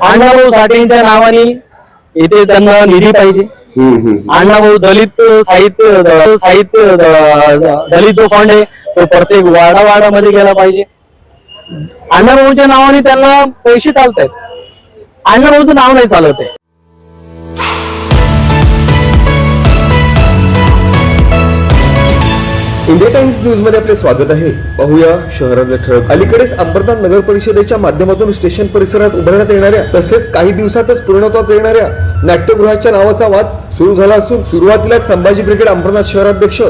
अण्णाभाऊ साठेंच्या नावाने इथे त्यांना निधी पाहिजे. अण्णाभाऊ दलित साहित्य साहित्य दलित जो फंड आहे तो प्रत्येक वाडा वाडामध्ये गेला पाहिजे. अण्णाभाऊच्या नावाने त्यांना पैसे चालत आहेत अण्णाभाऊचं नाव नाही चालत आहे. इंडिया टाइम्स न्यूजमध्ये आपले स्वागत आहे. पाहूया शहरातले ठळक अलीकडेच अंबरनाथ नगर परिषदेच्या माध्यमातून स्टेशन परिसरात उभारण्यात येणाऱ्या तसेच काही दिवसातच पूर्णत्वात येणाऱ्या नाट्यगृहाच्या नावाचा वाद सुरू झाला असून सुरुवातीलाच संभाजी ब्रिगेड अंबरनाथ शहराध्यक्ष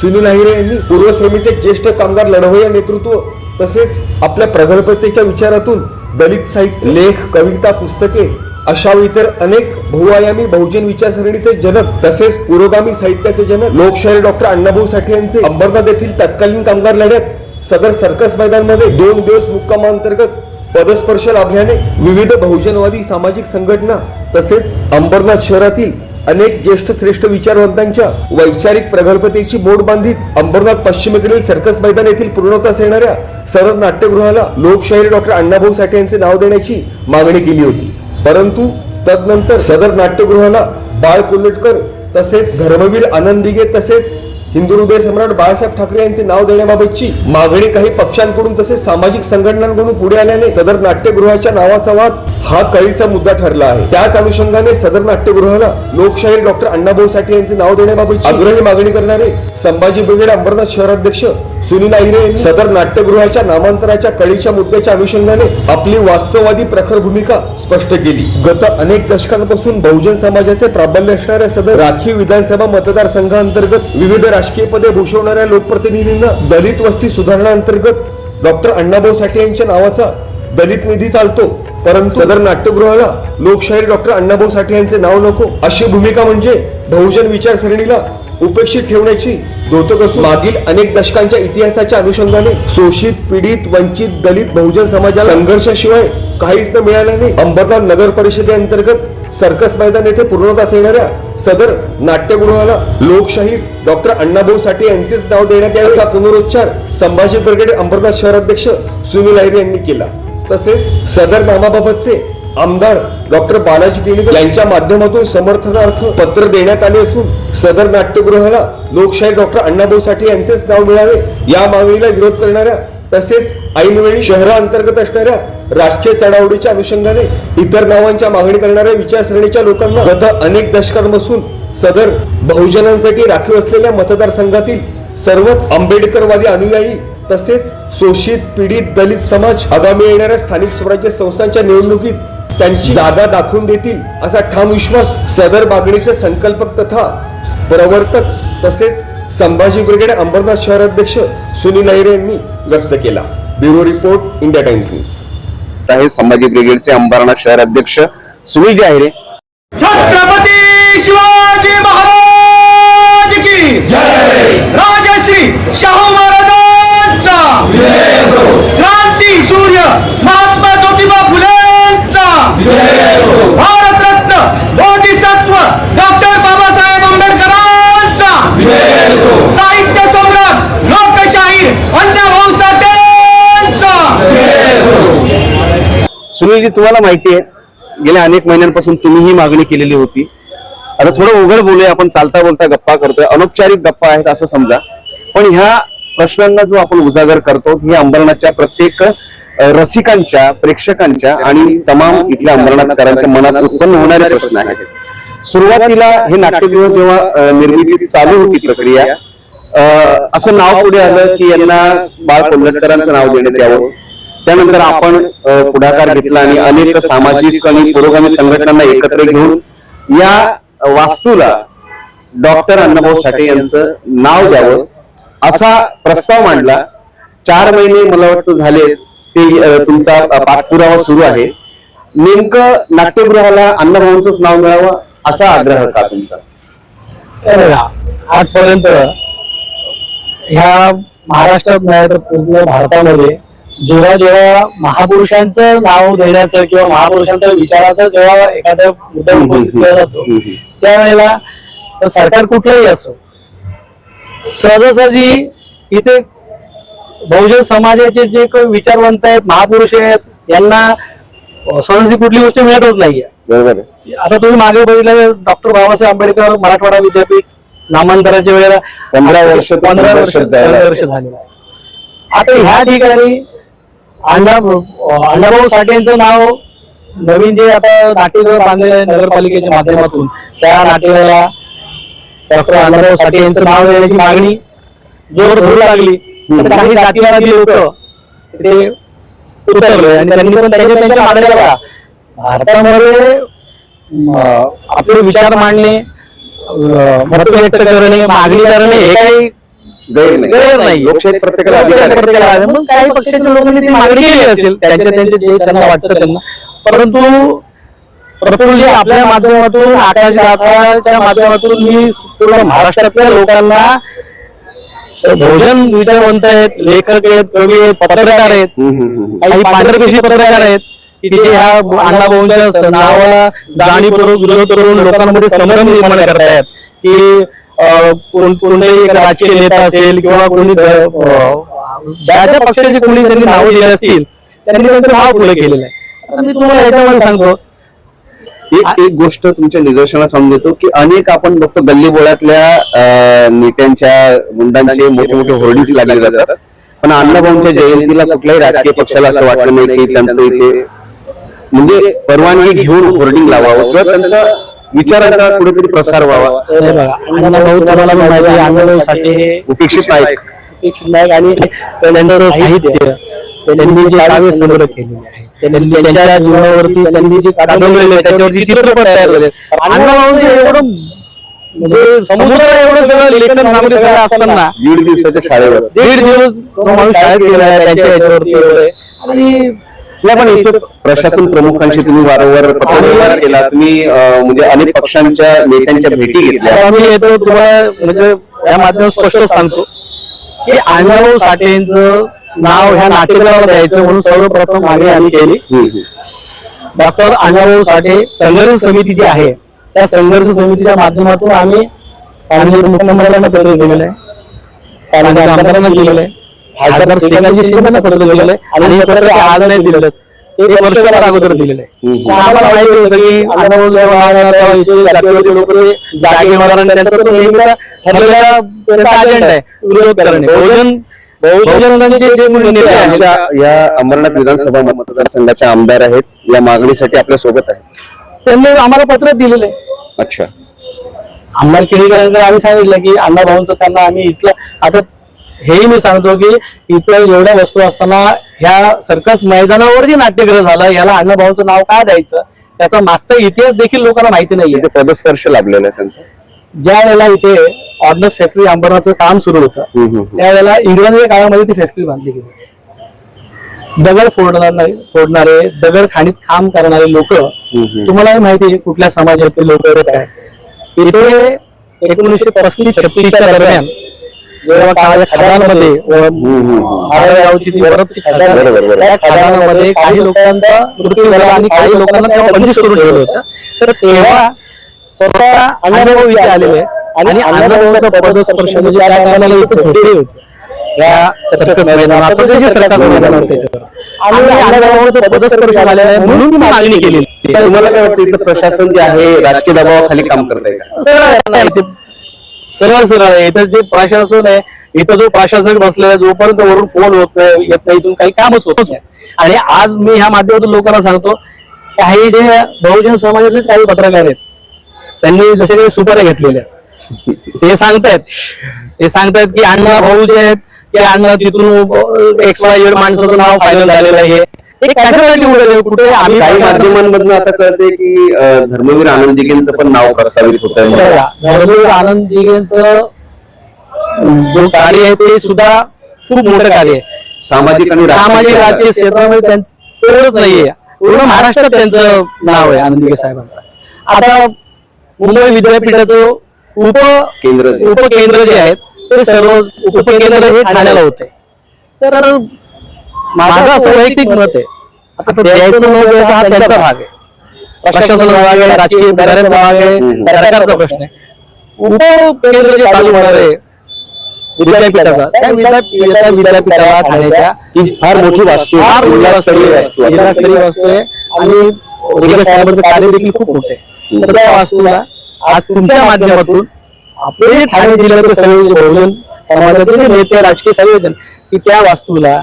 सुनील अहिरे यांनी पूर्वश्रमीचे ज्येष्ठ कामगार लढवय्या नेतृत्व तसेच आपल्या प्रगल्भतेच्या विचारातून दलित साहित्य लेख कविता पुस्तके अशा इतर अनेक बहुआयामी बहुजन विचारसरणीचे जनक तसेच पुरोगामी साहित्याचे जनक लोकशाही डॉक्टर अण्णाभाऊ साठे यांचे अंबरनाथ येथील तत्कालीन कामगार लढ्यात सदर सर्कस मैदानमध्ये दोन दिवस मुक्कामांतर्गत पदस्पर्श लाभल्याने विविध बहुजनवादी सामाजिक संघटना तसेच अंबरनाथ शहरातील अनेक ज्येष्ठ श्रेष्ठ विचारवंतांच्या वैचारिक प्रगल्भतेची मोड बांधित अंबरनाथ पश्चिमेकडील सर्कस मैदान येथील पूर्णतास येणाऱ्या सरद नाट्यगृहाला लोकशाहीर डॉक्टर अण्णाभाऊ साठे यांचे नाव देण्याची मागणी केली होती. परंतु तदनंतर सदर नाट्यगृहाला बाळ कोल्हटकर तसेच धर्मवीर आनंदिगे तसेच हिंदू हृदय सम्राट बाळासाहेब ठाकरे यांचे नाव देण्याबाबतची मागणी काही पक्षांकडून तसेच सामाजिक संघटनांकडून पुढे आल्याने सदर नाट्यगृहाच्या नावाचा वाद हा कळीचा मुद्दा ठरला आहे. त्याच अनुषंगाने सदर नाट्यगृहाला लोकशाहीर डॉक्टर अण्णाभाऊ साठे यांचे नाव देण्याबाबत आग्रही मागणी करणारे संभाजी ब्रिगेड अंबरनाथ शहराध्यक्ष सुनील आहिरे सदर नाट्यगृहाच्या नामांतराच्या कळीच्या मुद्द्याच्या अनुषंगाने आपली वास्तववादी प्रखर भूमिका स्पष्ट केली. गत अनेक दशकांपासून बहुजन समाजाचे प्राबल्य असणाऱ्या सदर राखीव विधानसभा मतदारसंघांतर्गत विविध राजकीय पदे भूषवणाऱ्या लोकप्रतिनिधींना दलित वस्ती सुधारणा अंतर्गत डॉक्टर अण्णाभाऊ साठे यांच्या नावाचा दलित निधी चालतो. परंतु सदर नाट्यगृहाला लोकशाहीर डॉक्टर अण्णाभाऊ साठे यांचे नाव नको. अशी भूमिका म्हणजे बहुजन विचारसरणीला उपेक्षित ठेवण्याची दोतक असून मागील अनेक दशकांच्या इतिहासाच्या अनुषंगाने शोषित पीडित वंचित दलित बहुजन समाजाला संघर्षाशिवाय काहीच न मिळाल्याने अंबरनाथ नगर परिषदेअंतर्गत सर्कस मैदान येथे पूर्णतास येणाऱ्या सदर नाट्यगृहाला लोकशाहीर डॉक्टर अण्णाभाऊ साठे यांचेच नाव देण्यात यावे असा पुनरुच्चार संभाजी ब्रिगेड अंबरनाथ शहराध्यक्ष सुनील अहिरे यांनी केला. तसेच सदर नामाबाबतचे आमदार डॉक्टर बालाजी केणकर यांच्या माध्यमातून समर्थनार्थ पत्र देण्यात आले असून सदर नाट्यगृहाला लोकशाही डॉक्टर अण्णाभाऊ साठे यांचेच नाव मिळावे या मागणीला विरोध करणाऱ्या तसेच ऐनवेळी शहराअंतर्गत असणाऱ्या राजकीय चढावडीच्या अनुषंगाने इतर नावांच्या मागणी करणाऱ्या विचारसरणीच्या लोकांना गत अनेक दशकांपासून सदर बहुजनांसाठी राखीव असलेल्या मतदारसंघातील सर्वच आंबेडकरवादी अनुयायी तसेच शोषित पीडित दलित समाज आगामी येणाऱ्या स्थानिक स्वराज्य संस्थांच्या निवडणुकीत त्यांची जागा दाखवून देतील असा ठाम विश्वास सदर मागणीचे संकल्पक तथा प्रवर्तक तसेच संभाजी ब्रिगेड अंबरनाथ शहराध्यक्ष सुनील अहिरे यांनी व्यक्त केला. Bureau report India Times news. आहे संभाजी ब्रिगेडचे अंबरनाथ शहर अध्यक्ष सुनील जे आहे छत्रपती शिवाजी महाराज की राजश्री शाहू महाराजांचा क्रांती सूर्य महात्मा ज्योतिबा फुलेंचा भारतरत्न बोधिसत्व डॉक्टर बाबासाहेब आंबेडकरांचा साहित्य सम्राट लोकशाहीर अण्णाभाऊ साठेंचा सुनीलजी तुम्हाला माहिती आहे गेल्या अनेक महिन्यांपासून तुम्ही ही मागणी केलेली होती. आता थोडं उघड बोलूया आपण चालता बोलता गप्पा करतोय. अनौपचारिक गप्पा आहेत असं समजा. पण ह्या प्रश्नांना जो आपण उजागर करतो ही अंबरनाथच्या प्रत्येक रसिकांच्या प्रेक्षकांच्या आणि तमाम इथल्या अंबरनाथकरांच्या मनात उत्पन्न होणारे प्रश्न आहेत. सुरुवातीला हे नाट्यगृह जेव्हा निर्मिती चालू होती प्रक्रिया असं नाव पुढे आलं की यांना बाळ कोल्हटकरांचं नाव देण्यात यावं. त्यानंतर आपण पुढाकार घेतला आणि अनेक सामाजिक आणि पुरोगामी संघटनांना एकत्र घेऊन या वास्तूला डॉक्टर अण्णाभाऊ साठे यांचं नाव द्यावं असा प्रस्ताव मांडला. चार महिने मला वाटतं झाले ते तुमचा पाठपुरावा सुरू आहे. नेमकं नाट्यगृहाला अण्णाभाऊंच नाव मिळावं असा आग्रह का तुमचा? आजपर्यंत ह्या महाराष्ट्रात नाही तर पूर्ण भारतामध्ये जेव्हा जेव्हा महापुरुषांचं नाव देण्याचं किंवा महापुरुषांच्या विचाराचा जेव्हा एखाद्या मुद्दा उपस्थित केला जातो त्यावेळेला तर सरकार कुठलंही असो सहजासहजी इथे बहुजन समाजाचे जे काही विचारवंत आहेत महापुरुष आहेत यांना सहजी कुठली गोष्ट मिळतच नाहीये. बरोबर आता तुम्ही मागे बघितलं डॉक्टर बाबासाहेब आंबेडकर मराठवाडा विद्यापीठ नामांतराच्या वेळेला पंधरा वर्ष पंधरा वर्ष संघर्षात जायला पंधरा वर्ष झालेलं आहे. आता ह्या ठिकाणी अण्णा अण्णाभाऊ साठे यांचं नाव नवीन जे आता नाट्यगृह बांधलेलं आहे नगरपालिकेच्या माध्यमातून त्या नाट्यगृहाला डॉक्टर अण्णाभाऊ साठे यांचं नाव देण्याची मागणी जोर धरू लागली. तर काही जातीवादी लोक ते उतरले आणि त्यांनी पण त्यांच्या त्यांच्या मागण्या बघा. भारतामध्ये आपले विचार मांडणे मत व्यक्त करणे मागणी करणे हे काही गैर नाही. गैर नाही. लोकशाहीत प्रत्येकाला अधिकार आहे. प्रत्येकाला आहे. मग काही पक्षाच्या लोकांनी ती मागणी केली असेल. त्यांच्या त्यांचे जे त्यांना वाटतं त्यांना. परंतु प्रफुल्ल आपल्या माध्यमातून आकाश माध्यमातून मी पूर्ण महाराष्ट्रातल्या लोकांना भोजन विचारवंत आहेत लेखक आहेत कवी आहेत पत्रकार आहेत. हम्म, हम्म, हम्म. काही पांढरपेशी पत्रकार आहेत. की ते ह्या अण्णाभाऊंच्या नावाला जाणीवपूर्वक विरोध करून लोकांमध्ये संभ्रम निर्माण करतायत. की कोणताही राजकीय नेता असेल किंवा कोणी ज्या ज्या पक्षाचे कोणी त्यांनी नावं दिली असतील त्यांनी त्यांचं नाव खुलं केलेलं आहे. आता मी तुम्हाला याच्यामध्ये सांगतो. एक एक गोष्ट तुमच्या निदर्शनास आणून देतो की अनेक आपण बघतो गल्ली बोळातल्या अं, नेत्यांच्या गुंडांचे मोठे मोठे होर्डिंग्स लागले जातात. पण अण्णाभाऊंच्या जयंतीला कुठल्याही राजकीय पक्षाला असं वाटलं नाही की त्यांचं इथे म्हणजे परवानगी घेऊन होर्डिंग लावावं किंवा त्यांचा विचारांचा कुठेतरी प्रसार व्हावा. हे बघा अण्णाभाऊ तुम्हाला पण माहिती आहे अण्णाभाऊ साठे हे उपेक्षित नायक आणि त्यांचं साहित्य. त्यांनी जे काव्य संग्रह केलेले आहे त्यांनी त्यांच्या जीवनावरती त्यांनी जे कादंबरी लिहिली, त्याच्यावरती चित्रपट तयार केले अण्णाभाऊंचे एवढं म्हणजे समुद्र एवढं सगळं लेखन सामग्री सगळं असताना दीड दिवसाच्या शाळेवर. दीड दिवस तो माणूस शाळेत गेला आहे त्यांच्या याच्यावरती एवढं आहे. आणि नाही पण इथे प्रशासन प्रमुखांशी तुम्ही वारंवार पत्रव्यवहार केला. तुम्ही अं, म्हणजे अनेक पक्षांच्या नेत्यांच्या भेटी घेतल्या. आम्ही येतो तुम्हाला म्हणजे या माध्यमातून स्पष्ट सांगतो की अण्णाभाऊ साठेंचं नाव ह्या नाट्यगृहाला द्यायचं म्हणून सर्वप्रथम मागणी आम्ही केली. हम्म, हम्म. डॉक्टर अण्णाभाऊ साठे संघर्ष समिती जी आहे त्या संघर्ष समितीच्या माध्यमातून आम्ही माननीय मुख्यमंत्र्यांना पत्र दिलेलं आहे. स्थानिक आमदारांना दिलेलं आहे. खासदार श्रीकांतजी शिंदेना पत्र दिलेलं आहे आणि हे पत्र आज नाही दिलेलं. ते एक वर्षभर अगोदर दिलेलं. आहे हम्म. तर आम्हाला माहिती होतं की अण्णाभाऊ जेव्हा आला तेव्हा इथे जातीवादी लोक ते जागे होणार आणि त्यांचा तो नेहमीचा ठरलेला त्यांचा अजेंडा आहे विरोध करणे. बहुजन बहुजनांचे जे कोणी नेते आहेत आमच्या या अंबरनाथ विधानसभा मतदारसंघाचे आमदार आहेत या मागणीसाठी आपल्यासोबत आहे त्यांनी आम्हाला पत्र दिलेलं. आहे अच्छा. आम्हाला केळीकरांकडे आम्ही सांगितलं की अण्णा भाऊंचं त्यांना आम्ही इथलं आता हेही मी सांगतो की इथं एवढ्या वस्तू असताना ह्या सर्कस मैदानावर जे नाट्यगृह झालं याला अण्णा भाऊंचं नाव का द्यायचं? त्याचा मागचा इतिहास देखील लोकांना माहिती नाहीये. पदस्पर्श लाभलेला आहे त्यांचा. ज्या वेळेला इथे ऑर्डनन्स फॅक्टरी अंबरनाथचं काम सुरू होतं. त्यावेळेला इंग्रजी काळामध्ये ती फॅक्टरी बांधली गेली. दगड फोडणारे फोडणारे दगड खाणीत काम करणारे लोक हम्म. तुम्हालाही माहिती आहे कुठल्या समाजातील लोक काय इथे एकोणीसशे पस्तीस छत्तीसच्या दरम्यान जेव्हा खदानमध्ये जी बरफची खदान. त्या खदानामध्ये काही लोकांचा मृत्यू झाला आणि काही लोकांना तेव्हा बंदिश करून ठेवलं होतं. तर तेव्हा स्वतः अण्णाभाऊ इथे आलेले आणि अण्णाभाऊचा पदस्पर्श म्हणजे त्या टायमाला इथे होते. या सर्कस मैदानावर आता जे सर्कस मैदान होते. त्याच्यावर आणि अण्णाभाऊचा पदस्पर्श झालेला आहे म्हणून मी मागणी केली तुम्हाला काय वाटतं इथलं प्रशासन जे आहे राजकीय दबावाखाली काम करत आहे का ते. सरळ सरळ आहे. इथं जे प्रशासन आहे इथं जो प्रशासक बसलेला आहे, जोपर्यंत वरून फोन होत नाही येत नाही इथून काही कामच होत नाही. आणि आज मी ह्या माध्यमातून लोकांना सांगतो काही जे बहुजन समाजातले काही पत्रकार आहेत त्यांनी जसे काही सुपाऱ्या घेतलेल्या आहेत. ते सांगतायत. ते सांगतायत की अण्णा भाऊ जे आहेत ते अण्णा तिथून एक्स वाय माणसाचं नाव फायनल झालेलं आहे. कशासाठी उडलेलं आहे? कुठे आम्ही काही माध्यमांमधून आता कळते की अं, धर्मवीर आनंद दिघेंचं पण नाव प्रस्तावित होत आहे बघा, धर्मवीर आनंद दिघेंचं जो कार्य आहे ते सुद्धा खूप मोठं कार्य आहे. सामाजिक आणि सामाजिक राजकीय क्षेत्रामध्ये त्यांचं एवढंच नाहीये. पूर्ण महाराष्ट्रात त्यांचं नाव आहे आनंद दिघे साहेबांचं. आता मुंबई विद्यापीठाचं उप केंद्र जे. उपकेंद्र जे आहेत ते सर्व उपकेंद्र हे ठाण्याला होते. तर माझं असं वैयक्तिक मत आहे. आता द्यायचं न द्यायचं हा त्यांचा भाग आहे. प्रशासनाचा भाग आहे राजकीय बऱ्याचा भाग आहे. सरकारचा प्रश्न आहे. उपकेंद्र जे चालू होणार आहे. विद्यापीठाचा. त्या विद्यापीठा विद्यापीठाला ठाण्याच्या ही फार मोठी वास्तू आहे. फार मोठी वास्तू आहे. जिल्हास्तरीय वास्तू आहे. जिल्हास्तरीय वास्तू आहे. आणि उदय साहेबांचं कार्य देखील खूप मोठं तर त्या वास्तूला आज तुमच्या माध्यमातून आपले जे ठाणे जिल्ह्याचे सगळे जे बहुजन समाजाचे जे नेते राजकीय संयोजन की त्या वास्तूला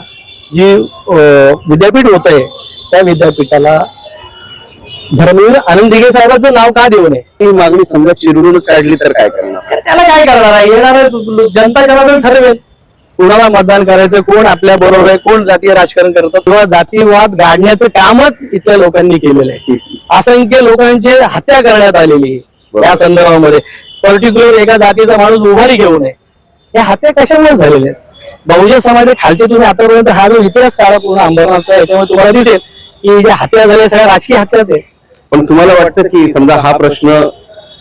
जी विद्यापीठ होत आहे त्या विद्यापीठाला धर्मवीर आनंद दिघे साहेबांचं नाव का देऊ नये? ही मागणी समजा चिरडूनच काढली तर काय करणार? त्याला काय करणार आहे? येणार जनता जनार्दन ठरवेल. कुणाला मतदान करायचं कोण आपल्या बरोबर आहे कोण जातीय राजकारण करतं किंवा जातीवाद गाडण्याचं कामच इथल्या लोकांनी केलेलं आहे. असंख्य लोकांची हत्या करण्यात आलेली आहे. या संदर्भामध्ये. पर्टिक्युलर एका जातीचा माणूस उभारी घेऊ नये. या हत्या कशामुळे झालेल्या आहेत? बहुजन समाज खालचे तुम्ही आतापर्यंत हा जो इतिहास काढा पूर्ण अंबरनाथचा याच्यामध्ये तुम्हाला दिसेल की ज्या हत्या झाल्या सगळ्या राजकीय हत्याच आहे पण तुम्हाला वाटतं की समजा हा प्रश्न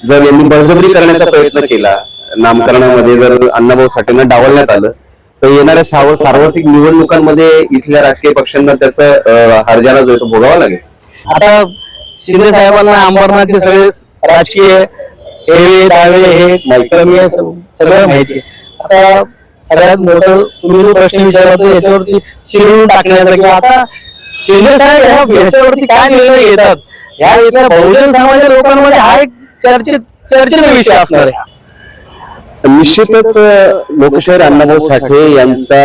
जर यांनी बळजबरी करण्याचा प्रयत्न केला नामकरणामध्ये जर अण्णाभाऊ साठेंना डावलण्यात आलं तर येणाऱ्या सार्वत्रिक निवडणुकांमध्ये इथल्या राजकीय पक्षांना त्याचा अं, हरजाना जो आहे तो भोगावा लागेल आता शिंदे साहेबांना अंबरनाथचे सगळे राजकीय हे क्रमीय स- सगळं माहिती आहे. आता सगळ्यात मोठं तुम्ही जो प्रश्न विचारला तो याच्यावरती शिरून टाकण्याचा किंवा आता शिंदे साहेब ह्या- याच्यावरती काय निर्णय घेतात? ह्या इथल्या बहुजन समाजाच्या लोकांमध्ये हा एक चर्चित चर्चेचा विषय असणार आहे. निश्चितच लोकशाहीर अण्णाभाऊ साठे यांचा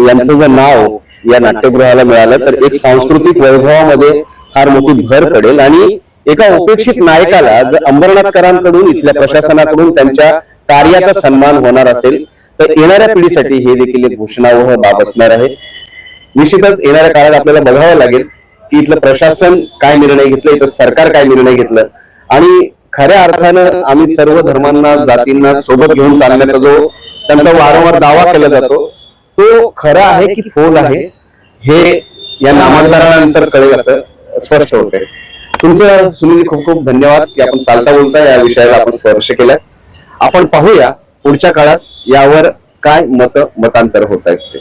यांचं जर नाव या नाट्यगृहाला मिळालं तर एक सांस्कृतिक वैभवामध्ये फार मोठी भर पडेल. आणि एका उपेक्षित नायकाला जर अंबरनाथकरांकडून इथल्या प्रशासनाकडून त्यांच्या कार्याचा सन्मान होणार असेल तर येणाऱ्या पिढीसाठी हे देखील एक घोषणावह बाब असणार आहे. निश्चितच येणाऱ्या काळात आपल्याला बघावं लागेल की इथलं प्रशासन काय निर्णय घेतलं इथं सरकार काय निर्णय घेतलं. आणि खऱ्या अर्थानं आम्ही सर्व धर्मांना जातींना सोबत घेऊन चालण्याचा जो त्यांचा वारंवार दावा केला जातो तो खरा आहे की फोल आहे हे या नामांतरानंतर कळेल असं स्पष्ट होत आहे तुमचं सुनील खूप खूप धन्यवाद की आपण चालता बोलता या विषयाला आपण स्पर्श केलाय आपण पाहूया पुढच्या काळात यावर काय मत मतांतर होत आहेत ते?